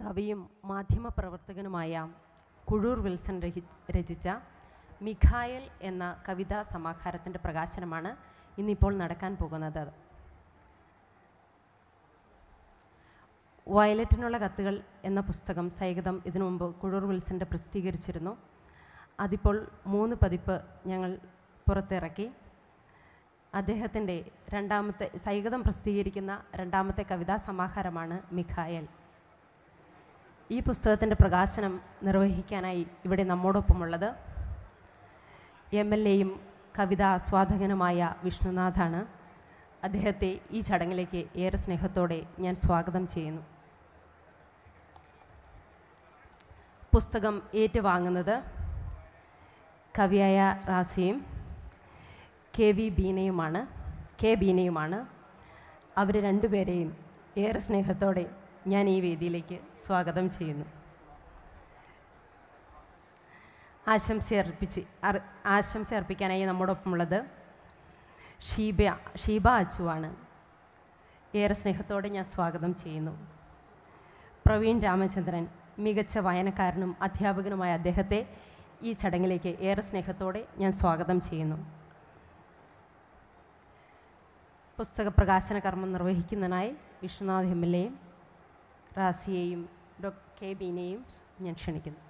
കവിയും മാധ്യമപ്രവർത്തകനുമായ കുഴൂർ വിൽസൺ രചിച്ച മിഖായൽ എന്ന കവിതാ സമാഹാരത്തിന്റെ പ്രകാശനമാണ് ഇന്നിപ്പോൾ നടക്കാൻ പോകുന്നത്. വയലറ്റിനുള്ള കത്തുകൾ എന്ന പുസ്തകം സൈഗതം ഇതിനു മുമ്പ് കുഴൂർ വിൽസന്റെ പ്രസിദ്ധീകരിച്ചിരുന്നു. അതിപ്പോൾ മൂന്ന് പതിപ്പ് ഞങ്ങൾ പുറത്തിറക്കി. അദ്ദേഹത്തിന്റെ രണ്ടാമത്തെ സൈഗതം പ്രസിദ്ധീകരിക്കുന്ന രണ്ടാമത്തെ കവിതാ സമാഹാരമാണ് മിഖായൽ. ഈ പുസ്തകത്തിന്റെ പ്രകാശനം നിർവഹിക്കാനായി ഇവിടെ നമ്മോടൊപ്പമുള്ളത് എം എൽ എയും കവിതാ വിഷ്ണുനാഥാണ്. അദ്ദേഹത്തെ ഈ ചടങ്ങിലേക്ക് ഏറെ സ്നേഹത്തോടെ ഞാൻ സ്വാഗതം ചെയ്യുന്നു. പുസ്തകം ഏറ്റുവാങ്ങുന്നത് കവിയായ റാസിയും കെ വി ബീനയുമാണ്. കെ ബീനയുമാണ്. അവർ രണ്ടുപേരെയും ഏറെ സ്നേഹത്തോടെ ഞാൻ ഈ വേദിയിലേക്ക് സ്വാഗതം ചെയ്യുന്നു. ആശംസ അർപ്പിച്ച് ആശംസ അർപ്പിക്കാനായി നമ്മോടൊപ്പമുള്ളത് ഷീബ ഷീബ അച്ചുവാണ്. ഏറെ സ്നേഹത്തോടെ ഞാൻ സ്വാഗതം ചെയ്യുന്നു. പ്രവീൺ രാമചന്ദ്രൻ മികച്ച വായനക്കാരനും അധ്യാപകനുമായ അദ്ദേഹത്തെ ഈ ചടങ്ങിലേക്ക് ഏറെ സ്നേഹത്തോടെ ഞാൻ സ്വാഗതം ചെയ്യുന്നു. പുസ്തക പ്രകാശന കർമ്മം നിർവഹിക്കുന്നതിനായി വിഷ്ണുനാഥ് എം എൽ എയും റാസിയെയും ഡോ കെ ബീനെയും ഞാൻ ക്ഷണിക്കുന്നു.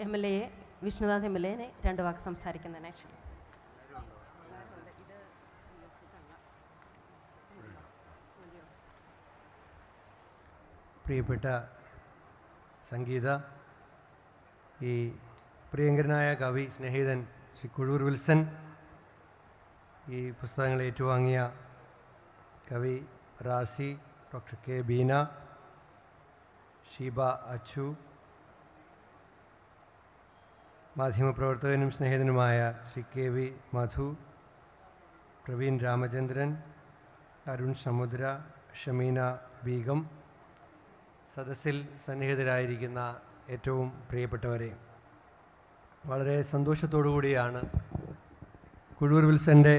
എം എൽ എയെ വിഷ്ണുനാഥ് എം എൽ എനെ രണ്ട് വാക്ക് സംസാരിക്കുന്നതിനെ പ്രിയപ്പെട്ട സംഗീത ഈ പ്രിയങ്കരനായ കവി സ്നേഹിതൻ ശ്രീ കുഴൂർ വിൽസൻ ഈ പുസ്തകങ്ങൾ ഏറ്റുവാങ്ങിയ കവി റാസി ഡോക്ടർ കെ ബീന ഷീബ അച്ചു മാധ്യമപ്രവർത്തകനും സ്നേഹിതനുമായ C K V Madhu Praveen Ramachandran Arun Samudra Shameena Begum സദസ്സിൽ സന്നിഹിതരായിരിക്കുന്ന ഏറ്റവും പ്രിയപ്പെട്ടവരെ വളരെ സന്തോഷത്തോടു കൂടിയാണ് കുഴൂർ വിൽസന്റെ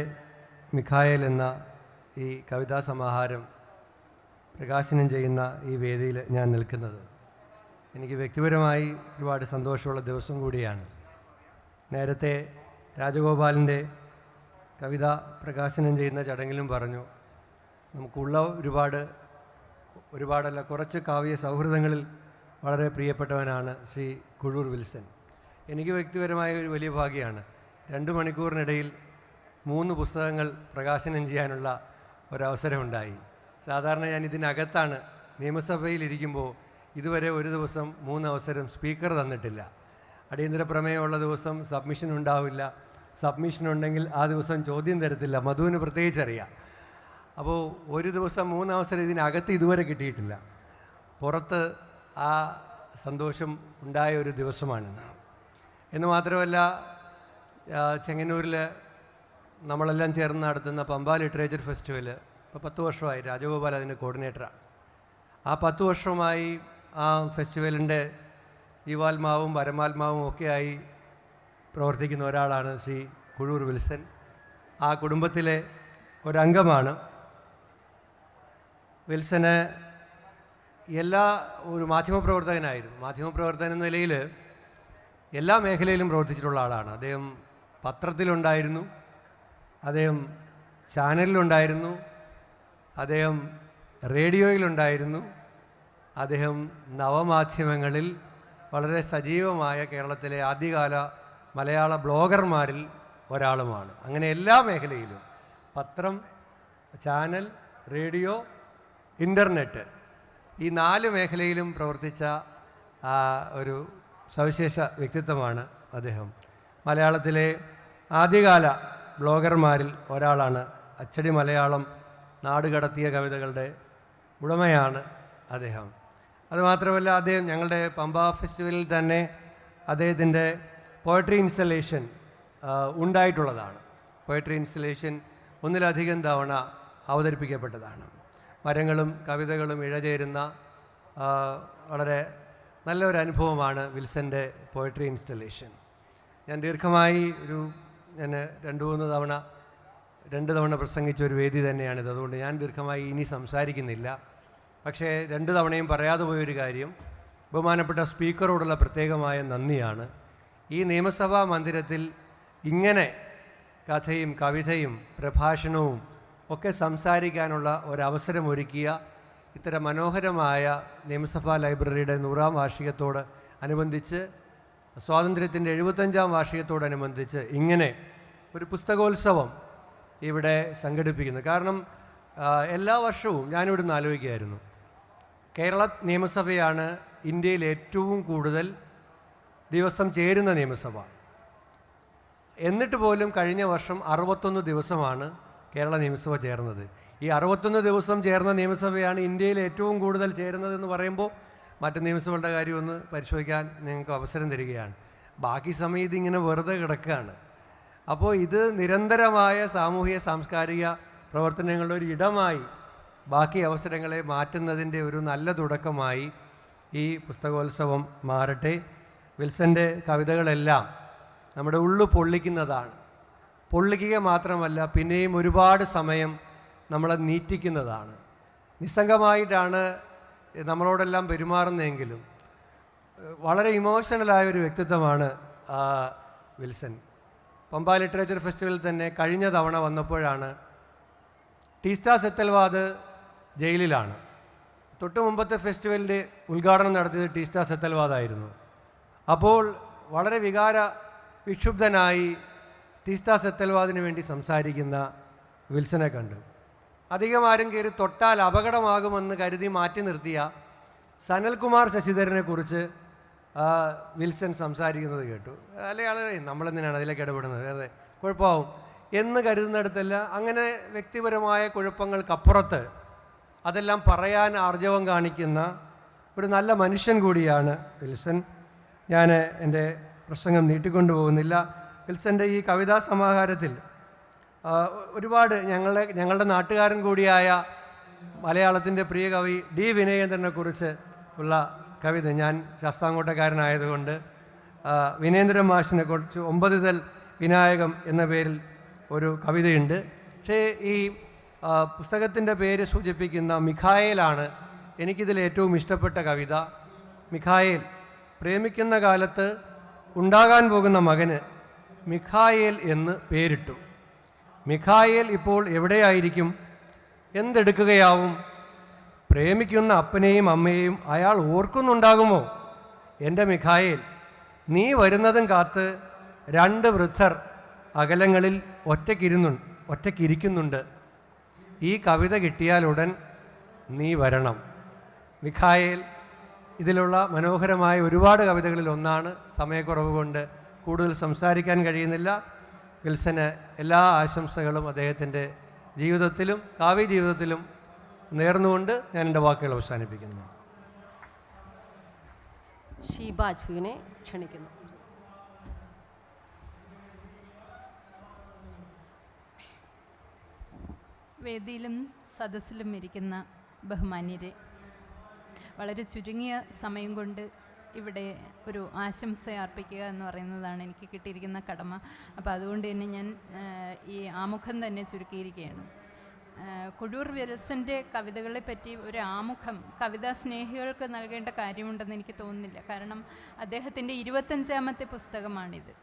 മിഖായൽ എന്ന ഈ കവിതാ സമാഹാരം പ്രകാശനം ചെയ്യുന്ന ഈ വേദിയിൽ ഞാൻ നിൽക്കുന്നത്. എനിക്ക് വ്യക്തിപരമായി ഒരുപാട് സന്തോഷമുള്ള ദിവസം കൂടിയാണ്. നേരത്തെ രാജഗോപാലിന്റെ കവിത പ്രകാശനം ചെയ്യുന്ന ചടങ്ങിലും പറഞ്ഞു നമുക്കുള്ള ഒരുപാട് ഒരുപാടല്ല കുറച്ച് കാവ്യ സൗഹൃദങ്ങളിൽ വളരെ പ്രിയപ്പെട്ടവനാണ് ശ്രീ കുഴൂർ വിൽസൻ എനിക്ക് വ്യക്തിപരമായ ഒരു വലിയ ഭാഗ്യമാണ്. രണ്ട് മണിക്കൂറിനിടയിൽ മൂന്ന് പുസ്തകങ്ങൾ പ്രകാശനം ചെയ്യാനുള്ള ഒരവസരമുണ്ടായി. സാധാരണ ഞാൻ ഇതിനകത്താണ് നിയമസഭയിലിരിക്കുമ്പോൾ ഇതുവരെ ഒരു ദിവസം മൂന്ന് അവസരം സ്പീക്കർ തന്നിട്ടില്ല. അടിയന്തര പ്രമേയമുള്ള ദിവസം സബ്മിഷൻ ഉണ്ടാവില്ല. സബ്മിഷൻ ഉണ്ടെങ്കിൽ ആ ദിവസം ചോദ്യം തരത്തില്ല. മധുവിന് പ്രത്യേകിച്ച് അറിയാം അപ്പോൾ ഒരു ദിവസം മൂന്ന് ഇതിനകത്ത് ഇതുവരെ കിട്ടിയിട്ടില്ല. പുറത്ത് ആ സന്തോഷം ഉണ്ടായ ഒരു ദിവസമാണിന്ന് എന്ന് മാത്രമല്ല ചെങ്ങന്നൂരിൽ നമ്മളെല്ലാം ചേർന്ന് നടത്തുന്ന പമ്പാ ലിറ്ററേച്ചർ ഫെസ്റ്റിവൽ ഇപ്പോൾ പത്ത് വർഷമായി. രാജഗോപാൽ അതിന്റെ കോർഡിനേറ്ററാണ് ആ പത്ത് വർഷമായി ആ ഫെസ്റ്റിവലിന്റെ ജീവാത്മാവും പരമാത്മാവും ഒക്കെയായി പ്രവർത്തിക്കുന്ന ഒരാളാണ് ശ്രീ കുഴൂർ വിൽസൻ. ആ കുടുംബത്തിലെ ഒരംഗമാണ്. വിൽസന് എല്ലാ ഒരു മാധ്യമപ്രവർത്തകനായിരുന്നു. മാധ്യമപ്രവർത്തകൻ എന്ന നിലയിൽ എല്ലാ മേഖലയിലും പ്രവർത്തിച്ചിട്ടുള്ള ആളാണ്. അദ്ദേഹം പത്രത്തിലുണ്ടായിരുന്നു. അദ്ദേഹം ചാനലിലുണ്ടായിരുന്നു. അദ്ദേഹം റേഡിയോയിലുണ്ടായിരുന്നു. അദ്ദേഹം നവമാധ്യമങ്ങളിൽ വളരെ സജീവമായ കേരളത്തിലെ ആദ്യകാല മലയാള ബ്ലോഗർമാരിൽ ഒരാളുമാണ്. അങ്ങനെ എല്ലാ മേഖലയിലും പത്രം ചാനൽ റേഡിയോ ഇന്റർനെറ്റ് ഈ നാല് മേഖലയിലും പ്രവർത്തിച്ച ഒരു സവിശേഷ വ്യക്തിത്വമാണ് അദ്ദേഹം. മലയാളത്തിലെ ആദ്യകാല ബ്ലോഗർമാരിൽ ഒരാളാണ് അച്ചടി മലയാളം നാടുകടത്തിയ കവിതകളുടെ ഉടമയാണ് അദ്ദേഹം. അതുമാത്രമല്ല അദ്ദേഹം ഞങ്ങളുടെ പമ്പ ഫെസ്റ്റിവലിൽ തന്നെ അദ്ദേഹത്തിന്റെ പോയട്രി ഇൻസ്റ്റലേഷൻ ഉണ്ടായിട്ടുള്ളതാണ്. പോയട്രി ഇൻസ്റ്റലേഷൻ ഒന്നിലധികം തവണ അവതരിപ്പിക്കപ്പെട്ടതാണ്. മരങ്ങളും കവിതകളും ഇഴചേരുന്ന വളരെ നല്ലൊരു അനുഭവമാണ് വിൽസന്റെ പോയട്രി ഇൻസ്റ്റലേഷൻ ഞാൻ ദീർഘമായി ഒരു ഞാൻ രണ്ട് മൂന്ന് തവണ രണ്ട് തവണ പ്രസംഗിച്ച ഒരു വേദി തന്നെയാണിത്. അതുകൊണ്ട് ഞാൻ ദീർഘമായി ഇനി സംസാരിക്കുന്നില്ല. പക്ഷേ രണ്ട് തവണയും പറയാതെ പോയൊരു കാര്യം ബഹുമാനപ്പെട്ട സ്പീക്കറോടുള്ള പ്രത്യേകമായ നന്ദിയാണ്. ഈ നിയമസഭാ മന്ദിരത്തിൽ ഇങ്ങനെ കഥയും കവിതയും പ്രഭാഷണവും ഒക്കെ സംസാരിക്കാനുള്ള ഒരവസരം ഒരുക്കിയ ഇത്തരം മനോഹരമായ നിയമസഭാ ലൈബ്രറിയുടെ നൂറാം വാർഷികത്തോട് അനുബന്ധിച്ച് സ്വാതന്ത്ര്യത്തിന്റെ എഴുപത്തഞ്ചാം വാർഷികത്തോടനുബന്ധിച്ച് ഇങ്ങനെ ഒരു പുസ്തകോത്സവം ഇവിടെ സംഘടിപ്പിക്കുന്നു. കാരണം എല്ലാ വർഷവും ഞാനിവിടുന്ന് ആലോചിക്കുകയായിരുന്നു. കേരള നിയമസഭയാണ് ഇന്ത്യയിൽ ഏറ്റവും കൂടുതൽ ദിവസം ചേരുന്ന നിയമസഭ. എന്നിട്ട് പോലും കഴിഞ്ഞ വർഷം അറുപത്തൊന്ന് ദിവസമാണ് കേരള നിയമസഭ ചേർന്നത്. ഈ അറുപത്തൊന്ന് ദിവസം ചേർന്ന നിയമസഭയാണ് ഇന്ത്യയിൽ ഏറ്റവും കൂടുതൽ ചേരുന്നതെന്ന് പറയുമ്പോൾ മറ്റ് നിയമസഭകളുടെ കാര്യം ഒന്ന് പരിശോധിക്കാൻ നിങ്ങൾക്ക് അവസരം തരികയാണ്. ബാക്കി സമയം ഇതിങ്ങനെ വെറുതെ കിടക്കുകയാണ്. അപ്പോൾ ഇത് നിരന്തരമായ സാമൂഹിക സാംസ്കാരിക പ്രവർത്തനങ്ങളുടെ ഒരു ഇടമായി ബാക്കി അവസരങ്ങളെ മാറ്റുന്നതിന്റെ ഒരു നല്ല തുടക്കമായി ഈ പുസ്തകോത്സവം മാറട്ടെ. വിൽസന്റെ കവിതകളെല്ലാം നമ്മുടെ ഉള്ളു പൊള്ളിക്കുന്നതാണ്. പൊള്ളിക്കുക മാത്രമല്ല പിന്നെയും ഒരുപാട് സമയം നമ്മളെ നീറ്റിക്കുന്നതാണ്. നിസ്സംഗമായിട്ടാണ് നമ്മളോടെല്ലാം പെരുമാറുന്നതെങ്കിലും വളരെ ഇമോഷണലായ ഒരു വ്യക്തിത്വമാണ് വിൽസൻ. പമ്പ ലിറ്ററേച്ചർ ഫെസ്റ്റിവലിൽ തന്നെ കഴിഞ്ഞ തവണ വന്നപ്പോഴാണ് ടീസ്റ്റാ സെത്തൽവാദ് ജയിലിലാണ്. തൊട്ട് മുമ്പത്തെ ഫെസ്റ്റിവലിന്റെ ഉദ്ഘാടനം നടത്തിയത് ടീസ്റ്റ സെത്തൽവാദായിരുന്നു അപ്പോൾ വളരെ വികാര വിക്ഷുബ്ധനായി ടീസ്റ്റാ സെത്തൽവാദിന് വേണ്ടി സംസാരിക്കുന്ന വിൽസനെ കണ്ടു. അധികം ആരും കയറി തൊട്ടാൽ അപകടമാകുമെന്ന് കരുതി മാറ്റി നിർത്തിയ സനൽകുമാർ ശശിധരനെ കുറിച്ച് വിൽസൺ സംസാരിക്കുന്നത് കേട്ടു. അല്ലെ ആളെ നമ്മളെന്തിനാണ് അതിലേക്ക് ഇടപെടുന്നത്? അതെ കുഴപ്പമാവും. എന്ന് കരുതുന്നിടത്തല്ല അങ്ങനെ വ്യക്തിപരമായ കുഴപ്പങ്ങൾക്കപ്പുറത്ത് അതെല്ലാം പറയാൻ ആർജവം കാണിക്കുന്ന ഒരു നല്ല മനുഷ്യൻ കൂടിയാണ് വിൽസൺ. ഞാൻ എന്റെ പ്രസംഗം നീട്ടിക്കൊണ്ടു പോകുന്നില്ല. വിൽസന്റെ ഈ കവിതാ സമാഹാരത്തിൽ ഒരുപാട് ഞങ്ങളെ ഞങ്ങളുടെ നാട്ടുകാരൻ കൂടിയായ മലയാളത്തിന്റെ പ്രിയ കവി ഡി വിനയേന്ദ്രനെക്കുറിച്ച് ഉള്ള കവിത ഞാൻ ശാസ്താംകോട്ടക്കാരനായതുകൊണ്ട് വിനേന്ദ്രൻ മാഷിനെ കുറിച്ച് ഒമ്പതിതൽ വിനായകം എന്ന പേരിൽ ഒരു കവിതയുണ്ട്. പക്ഷേ ഈ പുസ്തകത്തിന്റെ പേര് സൂചിപ്പിക്കുന്ന മിഖായേലാണ് എനിക്കിതിൽ ഏറ്റവും ഇഷ്ടപ്പെട്ട കവിത. മിഖായേൽ പ്രേമിക്കുന്ന കാലത്ത് ഉണ്ടാകാൻ പോകുന്ന മകന് മിഖായേൽ എന്ന് പേരിട്ടു. മിഖായേൽ ഇപ്പോൾ എവിടെയായിരിക്കും? എന്തെടുക്കുകയാവും? പ്രേമിക്കുന്ന അപ്പനെയും അമ്മയെയും അയാൾ ഓർക്കുന്നുണ്ടാകുമോ? എന്റെ മിഖായേൽ നീ വരുന്നതും കാത്ത് രണ്ട് വൃദ്ധർ അകലങ്ങളിൽ ഒറ്റയ്ക്കിരുന്നു ഒറ്റയ്ക്കിരിക്കുന്നുണ്ട്. ഈ കവിത കിട്ടിയാലുടൻ നീ വരണം. മിഖായേൽ ഇതിലുള്ള മനോഹരമായ ഒരുപാട് കവിതകളിൽ ഒന്നാണ്. സമയക്കുറവ് കൊണ്ട് കൂടുതൽ സംസാരിക്കാൻ കഴിയുന്നില്ല. വിൽസന് എല്ലാ ആശംസകളും അദ്ദേഹത്തിന്റെ ജീവിതത്തിലും കാവ്യ ജീവിതത്തിലും നേർന്നുകൊണ്ട് ഞാൻ എന്റെ വാക്കുകൾ അവസാനിപ്പിക്കുന്നു. ഷീബാജുവിനെ ക്ഷണിക്കുന്നു. വേദിയിലും സദസ്സിലും ഇരിക്കുന്ന ബഹുമാന്യരെ വളരെ ചുരുങ്ങിയ സമയം കൊണ്ട് ഇവിടെ ഒരു ആശംസ അർപ്പിക്കുക എന്ന് പറയുന്നതാണ് എനിക്ക് കിട്ടിയിരിക്കുന്ന കടമ. അപ്പോൾ അതുകൊണ്ട് തന്നെ ഞാൻ ഈ ആമുഖം തന്നെ ചുരുക്കിയിരിക്കുകയാണ്. കൊടൂർ വിൽസന്റെ കവിതകളെ പറ്റി ഒരു ആമുഖം കവിതാ സ്നേഹികൾക്ക് നൽകേണ്ട കാര്യമുണ്ടെന്ന് എനിക്ക് തോന്നുന്നില്ല. കാരണം അദ്ദേഹത്തിന്റെ ഇരുപത്തഞ്ചാമത്തെ പുസ്തകമാണിത്.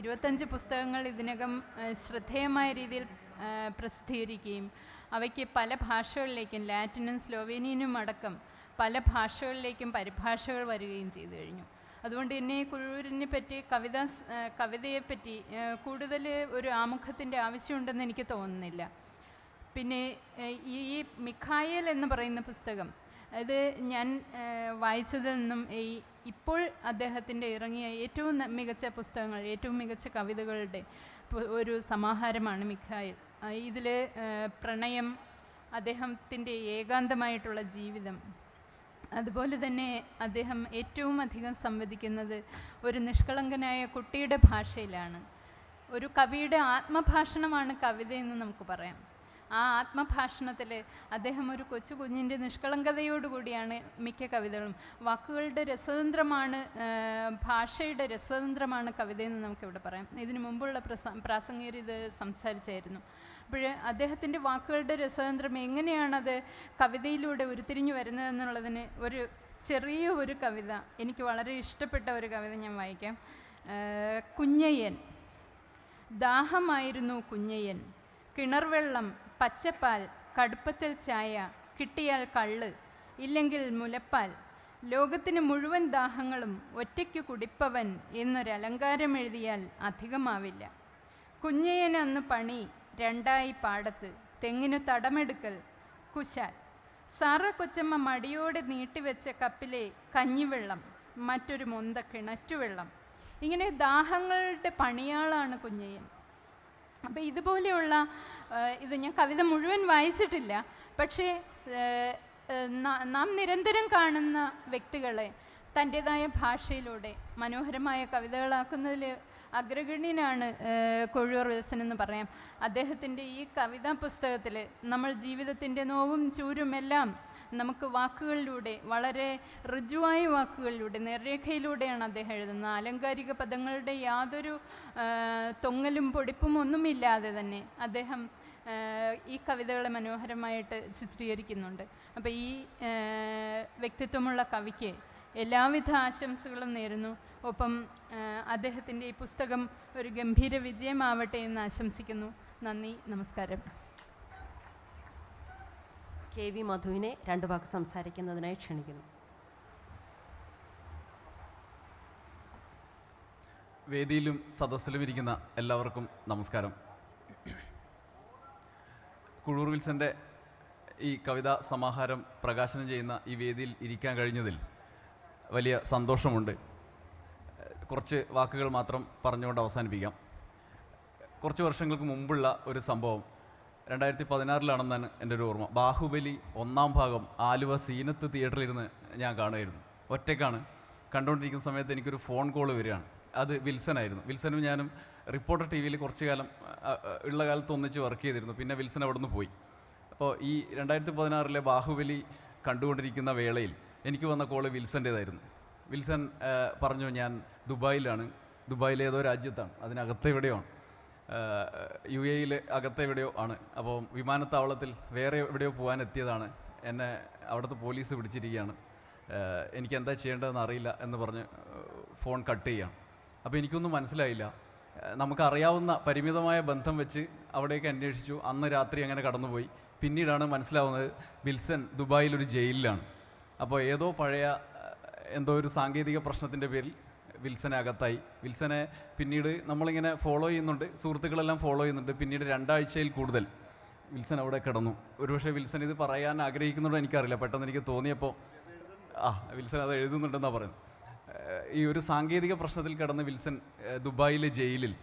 ഇരുപത്തഞ്ച് പുസ്തകങ്ങൾ ഇതിനകം ശ്രദ്ധേയമായ രീതിയിൽ പ്രസിദ്ധീകരിക്കുകയും അവയ്ക്ക് പല ഭാഷകളിലേക്കും ലാറ്റിനും സ്ലോവേനിയനും അടക്കം പല ഭാഷകളിലേക്കും പരിഭാഷകൾ വരികയും ചെയ്തു കഴിഞ്ഞു. അതുകൊണ്ട് തന്നെ കുഴൂരിനെ പറ്റി കവിത കവിതയെപ്പറ്റി കൂടുതൽ ഒരു ആമുഖത്തിന്റെ ആവശ്യമുണ്ടെന്ന് എനിക്ക് തോന്നുന്നില്ല. പിന്നെ ഈ മിഖായൽ എന്ന് പറയുന്ന പുസ്തകം അത് ഞാൻ വായിച്ചതിൽ നിന്നും ഈ ഇപ്പോൾ അദ്ദേഹത്തിന്റെ ഇറങ്ങിയ ഏറ്റവും മികച്ച പുസ്തകങ്ങൾ ഏറ്റവും മികച്ച കവിതകളുടെ ഒരു സമാഹാരമാണ് മിഖായിൽ. ഇതിൽ പ്രണയം അദ്ദേഹത്തിന്റെ ഏകാന്തമായിട്ടുള്ള ജീവിതം. അതുപോലെ തന്നെ അദ്ദേഹം ഏറ്റവും അധികം സംവദിക്കുന്നത് ഒരു നിഷ്കളങ്കനായ കുട്ടിയുടെ ഭാഷയിലാണ്. ഒരു കവിയുടെ ആത്മഭാഷണമാണ് കവിത എന്ന് നമുക്ക് പറയാം. ആ ആത്മഭാഷണത്തിൽ അദ്ദേഹം ഒരു കൊച്ചു കുഞ്ഞിന്റെ നിഷ്കളങ്കതയോടുകൂടിയാണ് മിക്ക കവിതകളും. വാക്കുകളുടെ രസതന്ത്രമാണ് ഭാഷയുടെ രസതന്ത്രമാണ് കവിതയെന്ന് നമുക്കിവിടെ പറയാം. ഇതിനു മുമ്പുള്ള പ്രസ പ്രാസംഗികർ ഇത് സംസാരിച്ചായിരുന്നു. അപ്പോൾ അദ്ദേഹത്തിന്റെ വാക്കുകളുടെ രസതന്ത്രം എങ്ങനെയാണത് കവിതയിലൂടെ ഉരുത്തിരിഞ്ഞു വരുന്നതെന്നുള്ളതിന് ഒരു ചെറിയ ഒരു കവിത എനിക്ക് വളരെ ഇഷ്ടപ്പെട്ട ഒരു കവിത ഞാൻ വായിക്കാം. കുഞ്ഞയ്യൻ. ദാഹമായിരുന്നു കുഞ്ഞയ്യൻ. കിണർവെള്ളം പച്ചപ്പാൽ കടുപ്പത്തിൽ ചായ കിട്ടിയാൽ കള്ള് ഇല്ലെങ്കിൽ മുലപ്പാൽ. ലോകത്തിന് മുഴുവൻ ദാഹങ്ങളും ഒറ്റയ്ക്ക് കുടിപ്പവൻ എന്നൊരലങ്കാരം എഴുതിയാൽ അധികമാവില്ല. കുഞ്ഞയ്യൻ അന്ന് പണി രണ്ടായി പാടത്ത്. തെങ്ങിനു തടമെടുക്കൽ. കുശാൽ. സാറ കൊച്ചമ്മ മടിയോടെ നീട്ടിവെച്ച കപ്പിലെ കഞ്ഞിവെള്ളം മറ്റൊരു മൊന്ത കിണറ്റുവെള്ളം. ഇങ്ങനെ ദാഹങ്ങളുടെ പണിയാളാണ് കുഞ്ഞയ്യൻ. അപ്പം ഇതുപോലെയുള്ള ഇത് ഞാൻ കവിത മുഴുവൻ വായിച്ചിട്ടില്ല. പക്ഷേ നാം നിരന്തരം കാണുന്ന വ്യക്തികളെ തന്റെതായ ഭാഷയിലൂടെ മനോഹരമായ കവിതകളാക്കുന്നതിൽ അഗ്രഗണ്യനാണ് കൊഴുവർ വിൽസൻ എന്ന് പറയാം. അദ്ദേഹത്തിന്റെ ഈ കവിതാ പുസ്തകത്തിൽ നമ്മൾ ജീവിതത്തിന്റെ നോവും ചൂരും എല്ലാം നമുക്ക് വാക്കുകളിലൂടെ വളരെ ഋജുവായ വാക്കുകളിലൂടെ നേർരേഖയിലൂടെയാണ് അദ്ദേഹം എഴുതുന്നത്. ആലങ്കാരിക പദങ്ങളുടെ യാതൊരു തൊങ്ങലും പൊടിപ്പും ഒന്നുമില്ലാതെ തന്നെ അദ്ദേഹം ഈ കവിതകളെ മനോഹരമായിട്ട് ചിത്രീകരിക്കുന്നുണ്ട്. അപ്പോൾ ഈ വ്യക്തിത്വമുള്ള കവിക്ക് എല്ലാവിധ ആശംസകളും നേരുന്നു. ഒപ്പം അദ്ദേഹത്തിന്റെ ഈ പുസ്തകം ഒരു ഗംഭീര വിജയമാവട്ടെ എന്ന് ആശംസിക്കുന്നു. നന്ദി നമസ്കാരം. കെ വി മധുവിനെ രണ്ടു വാക്ക് സംസാരിക്കുന്നതിനായി ക്ഷണിക്കുന്നു. വേദിയിലും സദസ്സിലും ഇരിക്കുന്ന എല്ലാവർക്കും നമസ്കാരം. കുഴൂർ വിൽസന്റെ ഈ കവിതാ സമാഹാരം പ്രകാശനം ചെയ്യുന്ന ഈ വേദിയിൽ ഇരിക്കാൻ കഴിഞ്ഞതിൽ വലിയ സന്തോഷമുണ്ട്. കുറച്ച് വാക്കുകൾ മാത്രം പറഞ്ഞുകൊണ്ട് അവസാനിപ്പിക്കാം. കുറച്ച് വർഷങ്ങൾക്ക് മുമ്പുള്ള ഒരു സംഭവം. രണ്ടായിരത്തി പതിനാറിലാണെന്നാണ് എന്റെ ഒരു ഓർമ്മ. ബാഹുബലി ഒന്നാം ഭാഗം ആലുവ സീനത്ത് തിയേറ്ററിലിരുന്ന് ഞാൻ കാണുമായിരുന്നു. ഒറ്റയ്ക്കാണ്. കണ്ടുകൊണ്ടിരിക്കുന്ന സമയത്ത് എനിക്കൊരു ഫോൺ കോൾ വരികയാണ്. അത് വിൽസനായിരുന്നു. വിൽസനും ഞാനും റിപ്പോർട്ടർ ടി വിയിൽ കുറച്ച് കാലം ഉള്ള കാലത്ത് ഒന്നിച്ച് വർക്ക് ചെയ്തിരുന്നു. പിന്നെ വിൽസൻ അവിടെ നിന്ന് പോയി. അപ്പോൾ ഈ രണ്ടായിരത്തി പതിനാറിലെ ബാഹുബലി കണ്ടുകൊണ്ടിരിക്കുന്ന വേളയിൽ എനിക്ക് വന്ന കോൾ വിൽസന്റേതായിരുന്നു. വിൽസൺ പറഞ്ഞു ഞാൻ ദുബായിലാണ്. ദുബായിലെ ഏതോ രാജ്യത്താണ്. അതിനകത്ത് എവിടെയോ ആണ്. യു എയിൽ അകത്ത് എവിടെയോ ആണ്. അപ്പോൾ വിമാനത്താവളത്തിൽ വേറെ എവിടെയോ പോകാൻ എത്തിയതാണ്. എന്നെ അവിടുത്തെ പോലീസ് പിടിച്ചിരിക്കുകയാണ്. എനിക്ക് എന്താ ചെയ്യേണ്ടതെന്ന് അറിയില്ല എന്ന് പറഞ്ഞ് ഫോൺ കട്ട് ചെയ്യാം അപ്പോൾ എനിക്കൊന്നും മനസ്സിലായില്ല. നമുക്കറിയാവുന്ന പരിമിതമായ ബന്ധം വെച്ച് അവിടേക്ക് അന്വേഷിച്ചു. അന്ന് രാത്രി അങ്ങനെ കടന്നുപോയി. പിന്നീടാണ് മനസ്സിലാവുന്നത് ബിൽസൺ ദുബായിലൊരു ജയിലിലാണ്. അപ്പോൾ ഏതോ പഴയ എന്തോ ഒരു സാങ്കേതിക പ്രശ്നത്തിന്റെ പേരിൽ വിൽസനെ അകത്തായി. വിൽസനെ പിന്നീട് നമ്മളിങ്ങനെ ഫോളോ ചെയ്യുന്നുണ്ട്. സുഹൃത്തുക്കളെല്ലാം ഫോളോ ചെയ്യുന്നുണ്ട്. പിന്നീട് രണ്ടാഴ്ചയിൽ കൂടുതൽ വിൽസൻ അവിടെ കിടന്നു. ഒരുപക്ഷെ വിൽസൻ ഇത് പറയാൻ ആഗ്രഹിക്കുന്നുണ്ടോ എനിക്കറിയില്ല. പെട്ടെന്ന് എനിക്ക് തോന്നിയപ്പോൾ ആ വിൽസൻ അത് എഴുതുന്നുണ്ടെന്നാണ് പറയുന്നത്. ഈ ഒരു സാങ്കേതിക പ്രശ്നത്തിൽ കിടന്ന് വിൽസൺ ദുബായിലെ ജയിലിൽ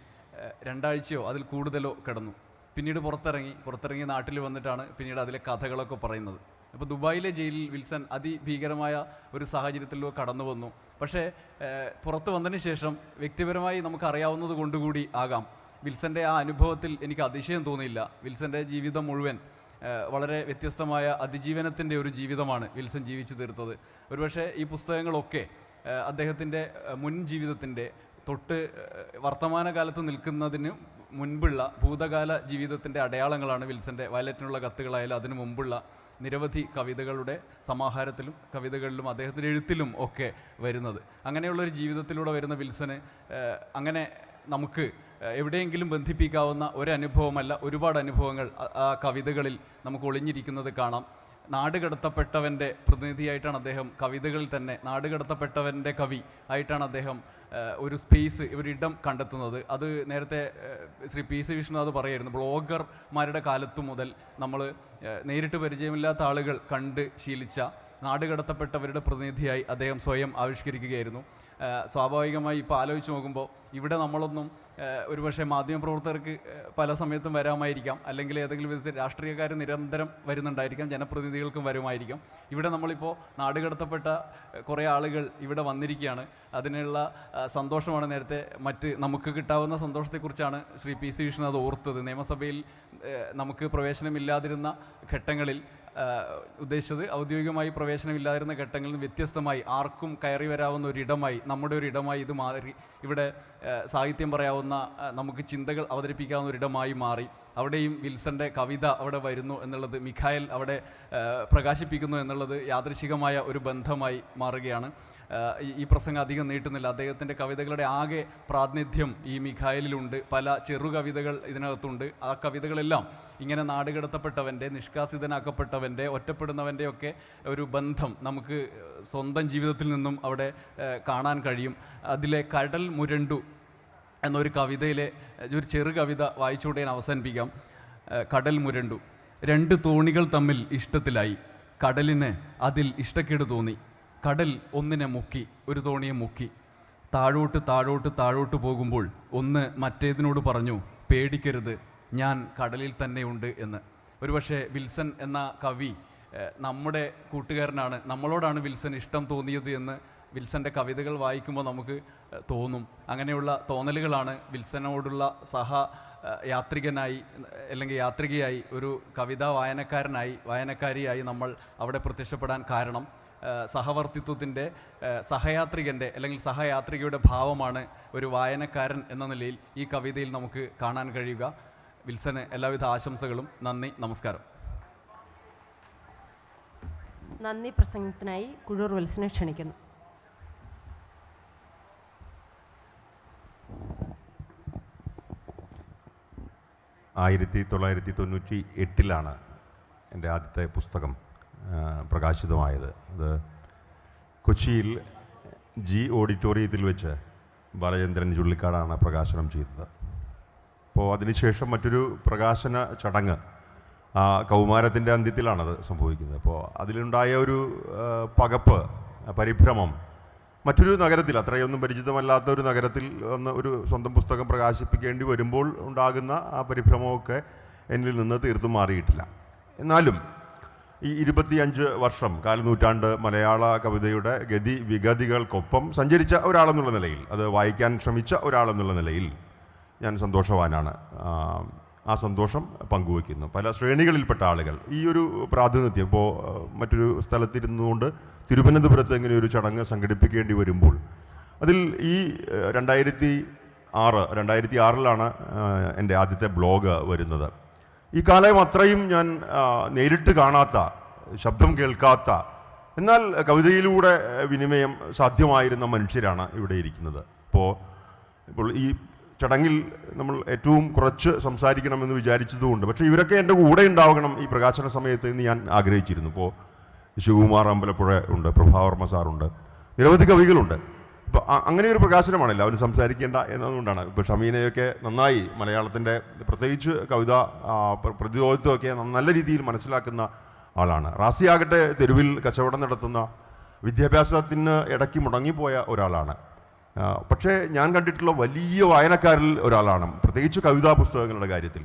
രണ്ടാഴ്ചയോ അതിൽ കൂടുതലോ കിടന്നു. പിന്നീട് പുറത്തിറങ്ങി പുറത്തിറങ്ങി നാട്ടിൽ വന്നിട്ടാണ് പിന്നീട് അതിലെ കഥകളൊക്കെ പറയുന്നത്. അപ്പോൾ ദുബായിലെ ജയിലിൽ വിൽസൺ അതിഭീകരമായ ഒരു സാഹചര്യത്തിലൂടെ കടന്നു വന്നു. പക്ഷേ പുറത്തു വന്നതിന് ശേഷം വ്യക്തിപരമായി നമുക്കറിയാവുന്നത് കൊണ്ടുകൂടി ആകാം. വിൽസന്റെ ആ അനുഭവത്തിൽ എനിക്ക് അതിശയം തോന്നിയില്ല. വിൽസന്റെ ജീവിതം മുഴുവൻ വളരെ വ്യത്യസ്തമായ അതിജീവനത്തിന്റെ ഒരു ജീവിതമാണ് വിൽസൺ ജീവിച്ചു തീർത്തത്. ഒരുപക്ഷെ ഈ പുസ്തകങ്ങളൊക്കെ അദ്ദേഹത്തിന്റെ മുൻ ജീവിതത്തിന്റെ തൊട്ട് വർത്തമാനകാലത്ത് നിൽക്കുന്നതിന് മുൻപുള്ള ഭൂതകാല ജീവിതത്തിന്റെ അടയാളങ്ങളാണ് വിൽസന്റെ വയലറ്റിനുള്ള കത്തുകളായാലും അതിനു മുമ്പുള്ള നിരവധി കവിതകളുടെ സമാഹാരത്തിലും കവിതകളിലും അദ്ദേഹത്തിന്റെ എഴുത്തിലും ഒക്കെ വരുന്നത്. അങ്ങനെയുള്ളൊരു ജീവിതത്തിലൂടെ വരുന്ന വിൽസന് അങ്ങനെ നമുക്ക് എവിടെയെങ്കിലും ബന്ധിപ്പിക്കാവുന്ന ഒരനുഭവമല്ല ഒരുപാട് അനുഭവങ്ങൾ ആ കവിതകളിൽ നമുക്ക് ഒളിഞ്ഞിരിക്കുന്നത് കാണാം. നാട് കടത്തപ്പെട്ടവന്റെ പ്രതിനിധിയായിട്ടാണ് അദ്ദേഹം കവിതകളിൽ തന്നെ നാട് കടത്തപ്പെട്ടവന്റെ കവി ആയിട്ടാണ് അദ്ദേഹം ഒരു സ്പേസ് ഒരിടം കണ്ടെത്തുന്നത്. അത് നേരത്തെ ശ്രീ പി സി വിഷ്ണുനാഥ് പറയായിരുന്നു ബ്ലോഗർമാരുടെ കാലത്തു മുതൽ നമ്മൾ നേരിട്ട് പരിചയമില്ലാത്ത ആളുകൾ കണ്ട് ശീലിച്ച നാടുകടത്തപ്പെട്ടവരുടെ പ്രതിനിധിയായി അദ്ദേഹം സ്വയം ആവിഷ്കരിക്കുകയായിരുന്നു. സ്വാഭാവികമായി ഇപ്പോൾ ആലോചിച്ച് നോക്കുമ്പോൾ ഇവിടെ നമ്മളൊന്നും ഒരുപക്ഷെ മാധ്യമപ്രവർത്തകർക്ക് പല സമയത്തും വരാമായിരിക്കാം. അല്ലെങ്കിൽ ഏതെങ്കിലും വിധത്തിൽ രാഷ്ട്രീയക്കാർ നിരന്തരം വരുന്നുണ്ടായിരിക്കാം ജനപ്രതിനിധികൾക്കും വരുമായിരിക്കാം. ഇവിടെ നമ്മളിപ്പോൾ നാടുകടത്തപ്പെട്ട കുറേ ആളുകൾ ഇവിടെ വന്നിരിക്കുകയാണ്. അതിനുള്ള സന്തോഷമാണ് നേരത്തെ മറ്റ് നമുക്ക് കിട്ടാവുന്ന സന്തോഷത്തെക്കുറിച്ചാണ് ശ്രീ പി സി വിഷ്ണു അത് ഓർത്തത്. നിയമസഭയിൽ നമുക്ക് പ്രവേശനമില്ലാതിരുന്ന ഘട്ടങ്ങളിൽ ഉദ്ദേശിച്ചത് ഔദ്യോഗികമായി പ്രവേശനമില്ലാതിരുന്ന ഘട്ടങ്ങളിൽ നിന്ന് വ്യത്യസ്തമായി ആർക്കും കയറി വരാവുന്ന ഒരിടമായി നമ്മുടെ ഒരു ഇടമായി ഇത് മാറി ഇവിടെ സാഹിത്യം പറയാവുന്ന നമുക്ക് ചിന്തകൾ അവതരിപ്പിക്കാവുന്ന ഒരിടമായി മാറി. അവിടെയും വിൽസന്റെ കവിത അവിടെ വരുന്നു എന്നുള്ളത് മിഖായൽ അവിടെ പ്രകാശിപ്പിക്കുന്നു എന്നുള്ളത് യാദൃശികമായ ഒരു ബന്ധമായി മാറുകയാണ്. ഈ- പ്രസംഗം അധികം നീട്ടുന്നില്ല. അദ്ദേഹത്തിന്റെ കവിതകളുടെ ആകെ പ്രാതിനിധ്യം ഈ മിഖായലിലുണ്ട്. പല ചെറുകവിതകൾ ഇതിനകത്തുണ്ട്. ആ കവിതകളെല്ലാം ഇങ്ങനെ നാടുകടത്തപ്പെട്ടവന്റെ നിഷ്കാസിതനാക്കപ്പെട്ടവന്റെ ഒറ്റപ്പെടുന്നവന്റെ ഒക്കെ ഒരു ബന്ധം നമുക്ക് സ്വന്തം ജീവിതത്തിൽ നിന്നും അവിടെ കാണാൻ കഴിയും. അതിലെ കടൽ മുരണ്ടു എന്നൊരു കവിതയിലെ ഒരു ചെറു കവിത വായിച്ചുകൂടെ ഞാൻ അവസാനിപ്പിക്കാം. കടൽ മുരണ്ടു. രണ്ട് തോണികൾ തമ്മിൽ ഇഷ്ടത്തിലായി. കടലിന് അതിൽ ഇഷ്ടക്കേട് തോന്നി. കടൽ ഒന്നിനെ മുക്കി ഒരു തോണിയെ മുക്കി. താഴോട്ട് താഴോട്ട് താഴോട്ട് പോകുമ്പോൾ ഒന്ന് മറ്റേതിനോട് പറഞ്ഞു പേടിക്കരുത് ഞാൻ കടലിൽ തന്നെയുണ്ട് എന്ന്. ഒരുപക്ഷെ വിൽസൺ എന്ന കവി നമ്മുടെ കൂട്ടുകാരനാണ്. നമ്മളോടാണ് വിൽസൺ ഇഷ്ടം തോന്നിയത് എന്ന് വിൽസന്റെ കവിതകൾ വായിക്കുമ്പോൾ നമുക്ക് തോന്നും. അങ്ങനെയുള്ള തോന്നലുകളാണ് വിൽസനോടുള്ള സഹ യാത്രികനായി അല്ലെങ്കിൽ യാത്രികയായി ഒരു കവിതാ വായനക്കാരനായി വായനക്കാരിയായി നമ്മൾ അവിടെ പ്രത്യക്ഷപ്പെടാൻ കാരണം. സഹവർത്തിത്വത്തിന്റെ സഹയാത്രികന്റെ അല്ലെങ്കിൽ സഹയാത്രികയുടെ ഭാവമാണ് ഒരു വായനക്കാരൻ എന്ന നിലയിൽ ഈ കവിതയിൽ നമുക്ക് കാണാൻ കഴിയുക. വിൽസന് എല്ലാവിധ ആശംസകളും. നന്ദി നമസ്കാരം. നന്ദി പ്രസംഗത്തിനായി കുഴൂർ വിൽസനെ ക്ഷണിക്കുന്നു. ആയിരത്തി തൊള്ളായിരത്തി തൊണ്ണൂറ്റി എട്ടിലാണ് എന്റെ ആദ്യത്തെ പുസ്തകം. പ്രകാശിതമായത്. അത് കൊച്ചിയിൽ ജി ഓഡിറ്റോറിയത്തിൽ വെച്ച് ബാലചന്ദ്രൻ ചുള്ളിക്കാടാണ് പ്രകാശനം ചെയ്തത്. അപ്പോൾ അതിനുശേഷം മറ്റൊരു പ്രകാശന ചടങ്ങ് ആ കൗമാരത്തിന്റെ അന്ത്യത്തിലാണത് സംഭവിക്കുന്നത്. അപ്പോൾ അതിലുണ്ടായ ഒരു പകപ്പ് പരിഭ്രമം മറ്റൊരു നഗരത്തിൽ അത്രയൊന്നും പരിചിതമല്ലാത്ത ഒരു നഗരത്തിൽ ഒന്ന് ഒരു സ്വന്തം പുസ്തകം പ്രകാശിപ്പിക്കേണ്ടി വരുമ്പോൾ ഉണ്ടാകുന്ന ആ പരിഭ്രമമൊക്കെ എന്നിൽ നിന്ന് തീർത്തും മാറിയിട്ടില്ല. എന്നാലും ഈ ഇരുപത്തിയഞ്ച് വർഷം കാൽനൂറ്റാണ്ട് മലയാള കവിതയുടെ ഗതി വിഗതികൾക്കൊപ്പം സഞ്ചരിച്ച ഒരാളെന്നുള്ള നിലയിൽ അത് വായിക്കാൻ ശ്രമിച്ച ഒരാളെന്നുള്ള നിലയിൽ ഞാൻ സന്തോഷവാനാണ്. ആ, സന്തോഷം പങ്കുവയ്ക്കുന്നു. പല ശ്രേണികളിൽപ്പെട്ട ആളുകൾ. ഈ ഒരു പ്രാതിനിധ്യം ഇപ്പോൾ മറ്റൊരു സ്ഥലത്തിരുന്നുകൊണ്ട് തിരുവനന്തപുരത്ത് ഇങ്ങനെ ഒരു ചടങ്ങ് സംഘടിപ്പിക്കേണ്ടി വരുമ്പോൾ അതിൽ ഈ രണ്ടായിരത്തി ആറ് രണ്ടായിരത്തി ആറിലാണ് എന്റെ ആദ്യത്തെ ബ്ലോഗ് വരുന്നത്. ഈ കാലം അത്രയും ഞാൻ നേരിട്ട് കാണാത്ത ശബ്ദം കേൾക്കാത്ത എന്നാൽ കവിതയിലൂടെ വിനിമയം സാധ്യമായിരുന്ന മനുഷ്യരാണ് ഇവിടെ ഇരിക്കുന്നത്. അപ്പോൾ ഇപ്പോൾ ഈ ചടങ്ങിൽ നമ്മൾ ഏറ്റവും കുറച്ച് സംസാരിക്കണമെന്ന് വിചാരിച്ചതുകൊണ്ട് പക്ഷേ ഇവരൊക്കെ എന്റെ കൂടെ ഉണ്ടാവണം ഈ പ്രകാശന സമയത്ത് എന്ന് ഞാൻ ആഗ്രഹിച്ചിരുന്നു. ഇപ്പോൾ ശിവകുമാർ അമ്പലപ്പുഴ ഉണ്ട് പ്രഭാവർമ്മ സാറുണ്ട് നിരവധി കവികളുണ്ട്. അങ്ങനെ ഒരു പ്രകാശനമാണല്ല അവർ സംസാരിക്കേണ്ട എന്നതുകൊണ്ടാണ്. ഇപ്പോൾ ഷമീനയൊക്കെ നന്നായി മലയാളത്തിന്റെ പ്രത്യേകിച്ച് കവിത പ്രതിരോധിത്വമൊക്കെ നല്ല രീതിയിൽ മനസ്സിലാക്കുന്ന ആളാണ്. റാസിയാകട്ടെ തെരുവിൽ കച്ചവടം നടത്തുന്ന വിദ്യാഭ്യാസത്തിന് ഇടയ്ക്ക് മുടങ്ങിപ്പോയ ഒരാളാണ്. പക്ഷേ ഞാൻ കണ്ടിട്ടുള്ള വലിയ വായനക്കാരിൽ ഒരാളാണ്. പ്രത്യേകിച്ച് കവിതാ പുസ്തകങ്ങളുടെ കാര്യത്തിൽ.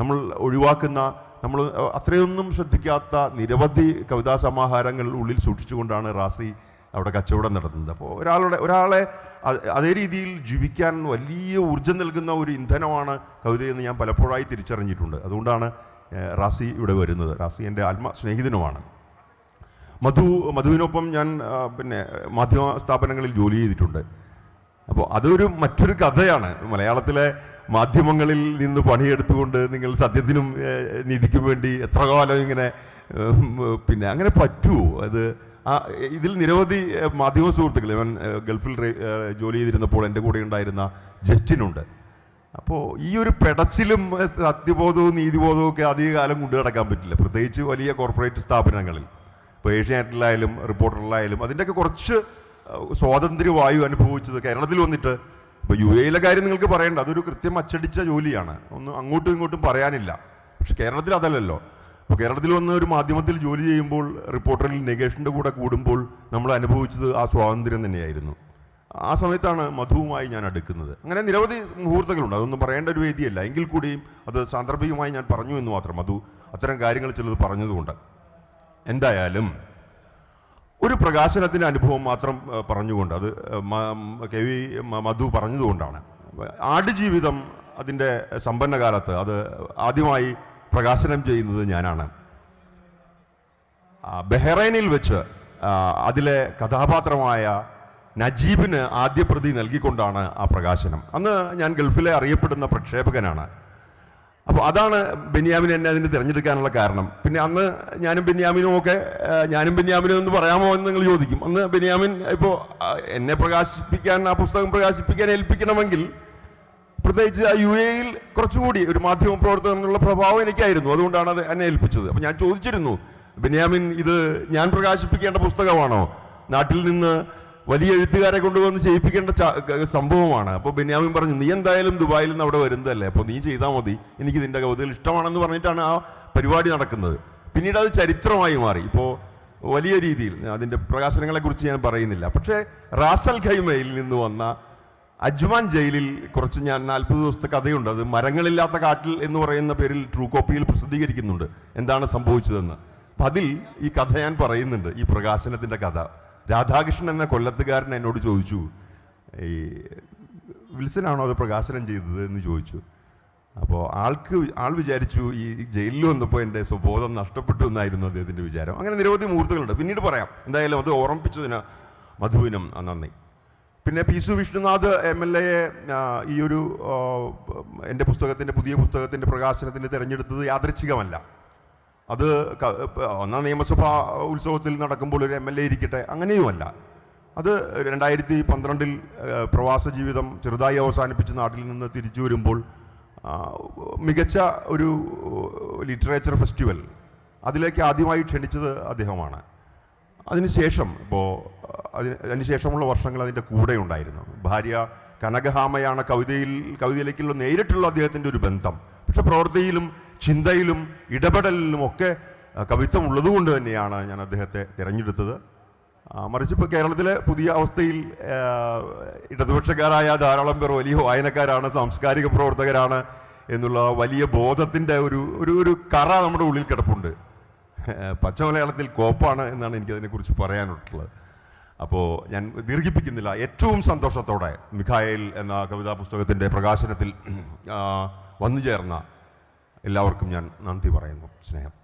നമ്മൾ ഒഴിവാക്കുന്ന നമ്മൾ അത്രയൊന്നും ശ്രദ്ധിക്കാത്ത നിരവധി കവിതാ സമാഹാരങ്ങൾ ഉള്ളിൽ സൂക്ഷിച്ചുകൊണ്ടാണ് റാസി അവിടെ കച്ചവടം നടത്തുന്നത്. അപ്പോൾ ഒരാളുടെ ഒരാളെ അതേ രീതിയിൽ ജീവിക്കാൻ വലിയ ഊർജം നൽകുന്ന ഒരു ഇന്ധനമാണ് കവിതയെന്ന് ഞാൻ പലപ്പോഴായി തിരിച്ചറിഞ്ഞിട്ടുണ്ട്. അതുകൊണ്ടാണ് റാസി ഇവിടെ വരുന്നത്. റാസി എന്റെ ആത്മ സ്നേഹിതനുമാണ്. മധു മധുവിനൊപ്പം ഞാൻ പിന്നെ മാധ്യമ സ്ഥാപനങ്ങളിൽ ജോലി ചെയ്തിട്ടുണ്ട്. അപ്പോൾ അതൊരു മറ്റൊരു കഥയാണ്. മലയാളത്തിലെ മാധ്യമങ്ങളിൽ നിന്ന് പണിയെടുത്തുകൊണ്ട് നിങ്ങൾ സത്യത്തിനും നീതിക്കും വേണ്ടി എത്ര കാലം ഇങ്ങനെ പിന്നെ അങ്ങനെ പറ്റുമോ അത് ഇതിൽ നിരവധി മാധ്യമ സുഹൃത്തുക്കൾ ഇവൻ ഗൾഫിൽ ജോലി ചെയ്തിരുന്നപ്പോൾ എന്റെ കൂടെ ഉണ്ടായിരുന്ന ജസ്റ്റിനുണ്ട് അപ്പോൾ ഈ ഒരു പെടച്ചിലും സത്യബോധവും നീതിബോധവും ഒക്കെ അധികകാലം കൊണ്ടു നടക്കാൻ പറ്റില്ല. പ്രത്യേകിച്ച് വലിയ കോർപ്പറേറ്റ് സ്ഥാപനങ്ങളിൽ. ഇപ്പോൾ ഏഷ്യാനെറ്റിലായാലും റിപ്പോർട്ടറിലായാലും അതിന്റെയൊക്കെ കുറച്ച് സ്വാതന്ത്ര്യ വായു അനുഭവിച്ചത് കേരളത്തിൽ വന്നിട്ട് ഇപ്പോൾ യു എയിലെ കാര്യം നിങ്ങൾക്ക് പറയേണ്ട അതൊരു കൃത്യം അച്ചടിച്ച ജോലിയാണ്. ഒന്നും അങ്ങോട്ടും ഇങ്ങോട്ടും പറയാനില്ല. പക്ഷെ കേരളത്തിൽ അതല്ലല്ലോ. അപ്പോൾ കേരളത്തിൽ വന്ന ഒരു മാധ്യമത്തിൽ ജോലി ചെയ്യുമ്പോൾ റിപ്പോർട്ടറിൽ നെഗേഷന്റെ കൂടെ കൂടുമ്പോൾ നമ്മൾ അനുഭവിച്ചത് ആ സ്വാതന്ത്ര്യം തന്നെയായിരുന്നു. ആ സമയത്താണ് മധുവുമായി ഞാൻ അടുക്കുന്നത്. അങ്ങനെ നിരവധി മുഹൂർത്തങ്ങളുണ്ട്. അതൊന്നും പറയേണ്ട ഒരു വേദിയല്ല. എങ്കിൽ കൂടിയും അത് സാന്ദർഭികമായി ഞാൻ പറഞ്ഞു എന്ന് മാത്രം മധു അത്തരം കാര്യങ്ങൾ ചിലത് പറഞ്ഞതുകൊണ്ട്. എന്തായാലും ഒരു പ്രകാശനത്തിന്റെ അനുഭവം മാത്രം പറഞ്ഞുകൊണ്ട് അത് കെ വി മധു പറഞ്ഞതുകൊണ്ടാണ്. ആടുജീവിതം അതിന്റെ സമ്പന്ന കാലത്ത് അത് ആദ്യമായി പ്രകാശനം ചെയ്യുന്നത് ഞാനാണ്. ബഹ്റൈനിൽ വെച്ച് അതിലെ കഥാപാത്രമായ നജീബിന് ആദ്യ പ്രതി നൽകിക്കൊണ്ടാണ് ആ പ്രകാശനം. അന്ന് ഞാൻ ഗൾഫിലെ അറിയപ്പെടുന്ന പ്രക്ഷേപകനാണ്. അപ്പോൾ അതാണ് ബെന്യാമിൻ എന്നെ അതിന് തിരഞ്ഞെടുക്കാനുള്ള കാരണം. പിന്നെ അന്ന് ഞാനും ബെന്യാമിനും ഒക്കെ ഞാനും ബെന്യാമിനും എന്ന് പറയാമോ എന്ന് നിങ്ങൾ ചോദിക്കും. അന്ന് ബെന്യാമിൻ ഇപ്പോൾ എന്നെ പ്രകാശിപ്പിക്കാൻ ആ പുസ്തകം പ്രകാശിപ്പിക്കാൻ ഏൽപ്പിക്കണമെങ്കിൽ പ്രത്യേകിച്ച് ആ യു എയിൽ കുറച്ചുകൂടി ഒരു മാധ്യമ പ്രവർത്തകൻ എന്നുള്ള പ്രഭാവം എനിക്കായിരുന്നു. അതുകൊണ്ടാണ് അത് എന്നെ ഏൽപ്പിച്ചത്. അപ്പം ഞാൻ ചോദിച്ചിരുന്നു ബെന്യാമിൻ ഇത് ഞാൻ പ്രകാശിപ്പിക്കേണ്ട പുസ്തകമാണോ? നാട്ടിൽ നിന്ന് വലിയ എഴുത്തുകാരെ കൊണ്ടുവന്ന് ചെയ്യിപ്പിക്കേണ്ട സംഭവമാണ്. അപ്പോൾ ബെന്യാമിൻ പറഞ്ഞു നീ എന്തായാലും ദുബായിൽ നിന്ന് അവിടെ വരുന്നതല്ലേ? അപ്പോൾ നീ ചെയ്താൽ മതി. എനിക്ക് ഇതിന്റെ കവിതകൾ ഇഷ്ടമാണെന്ന് പറഞ്ഞിട്ടാണ് ആ പരിപാടി നടക്കുന്നത്. പിന്നീട് അത് ചരിത്രമായി മാറി. ഇപ്പോൾ വലിയ രീതിയിൽ അതിന്റെ പ്രകാശനങ്ങളെക്കുറിച്ച് ഞാൻ പറയുന്നില്ല. പക്ഷേ റാസൽ ഖൈമയിൽ നിന്ന് വന്ന അജ്മാൻ ജയിലിൽ കുറച്ച് ഞാൻ നാൽപ്പത് ദിവസത്തെ കഥയുണ്ട്. അത് മരങ്ങളില്ലാത്ത കാട്ടിൽ എന്ന് പറയുന്ന പേരിൽ ട്രൂ കോപ്പിയിൽ പ്രസിദ്ധീകരിക്കുന്നുണ്ട്. എന്താണ് സംഭവിച്ചതെന്ന്? അപ്പം അതിൽ ഈ കഥ ഞാൻ പറയുന്നുണ്ട്. ഈ പ്രകാശനത്തിന്റെ കഥ. രാധാകൃഷ്ണൻ എന്ന കൊല്ലത്തുകാരൻ എന്നോട് ചോദിച്ചു ഈ വിൽസനാണോ അത് പ്രകാശനം ചെയ്തത്? എന്ന് ചോദിച്ചു. അപ്പോൾ ആൾക്ക് ആൾ വിചാരിച്ചു ഈ ജയിലിൽ വന്നപ്പോൾ എന്റെ സ്വബോധം നഷ്ടപ്പെട്ടു എന്നായിരുന്നു അദ്ദേഹത്തിന്റെ വിചാരം. അങ്ങനെ നിരവധി മുഹൂർത്തങ്ങളുണ്ട്. പിന്നീട് പറയാം. എന്തായാലും അത് ഓർമ്മിപ്പിച്ചതിന് മധുവിനും നന്ദി. പിന്നെ പി സു വിഷ്ണുനാഥ് എം എൽ എയെ ഈ ഒരു എന്റെ പുസ്തകത്തിന്റെ പുതിയ പുസ്തകത്തിന്റെ പ്രകാശനത്തിന് തിരഞ്ഞെടുത്തത് യാദൃച്ഛികമല്ല. അത് ഒന്നാം നിയമസഭാ ഉത്സവത്തിൽ നടക്കുമ്പോൾ ഒരു എം എൽ എ ഇരിക്കട്ടെ അങ്ങനെയുമല്ല. അത് രണ്ടായിരത്തി പന്ത്രണ്ടിൽ പ്രവാസ ജീവിതം ചെറുതായി അവസാനിപ്പിച്ച് നാട്ടിൽ നിന്ന് തിരിച്ചു വരുമ്പോൾ മികച്ച ഒരു ലിറ്ററേച്ചർ ഫെസ്റ്റിവൽ അതിലേക്ക് ആദ്യമായി ക്ഷണിച്ചത് അദ്ദേഹമാണ്. അതിനുശേഷം ഇപ്പോൾ അതിന് അതിനുശേഷമുള്ള വർഷങ്ങൾ അതിന്റെ കൂടെ ഉണ്ടായിരുന്നു. ഭാര്യ കനകഹാമയാണ് കവിതയിൽ കവിതയിലേക്കുള്ള നേരിട്ടുള്ള അദ്ദേഹത്തിന്റെ ഒരു ബന്ധം. പക്ഷെ പ്രവൃത്തിയിലും ചിന്തയിലും ഇടപെടലിലും ഒക്കെ കവിത്വം ഉള്ളതുകൊണ്ട് തന്നെയാണ് ഞാൻ അദ്ദേഹത്തെ തിരഞ്ഞെടുത്തത്. മറിച്ച് ഇപ്പോൾ കേരളത്തിലെ പുതിയ അവസ്ഥയിൽ ഇടതുപക്ഷക്കാരായ ധാരാളം പേർ വലിയ വായനക്കാരാണ് സാംസ്കാരിക പ്രവർത്തകരാണ് എന്നുള്ള വലിയ ബോധത്തിന്റെ ഒരു ഒരു ഒരു കറ നമ്മുടെ ഉള്ളിൽ കിടപ്പുണ്ട്. പച്ച മലയാളത്തിൽ കോപ്പാണ് എന്നാണ് എനിക്കതിനെക്കുറിച്ച് പറയാനുള്ളത്. അപ്പോൾ ഞാൻ ദീർഘിപ്പിക്കുന്നില്ല. ഏറ്റവും സന്തോഷത്തോടെ മിഖായേൽ എന്ന കവിതാ പുസ്തകത്തിന്റെ പ്രകാശനത്തിൽ വന്നു ചേർന്ന എല്ലാവർക്കും ഞാൻ നന്ദി പറയുന്നു സ്നേഹം.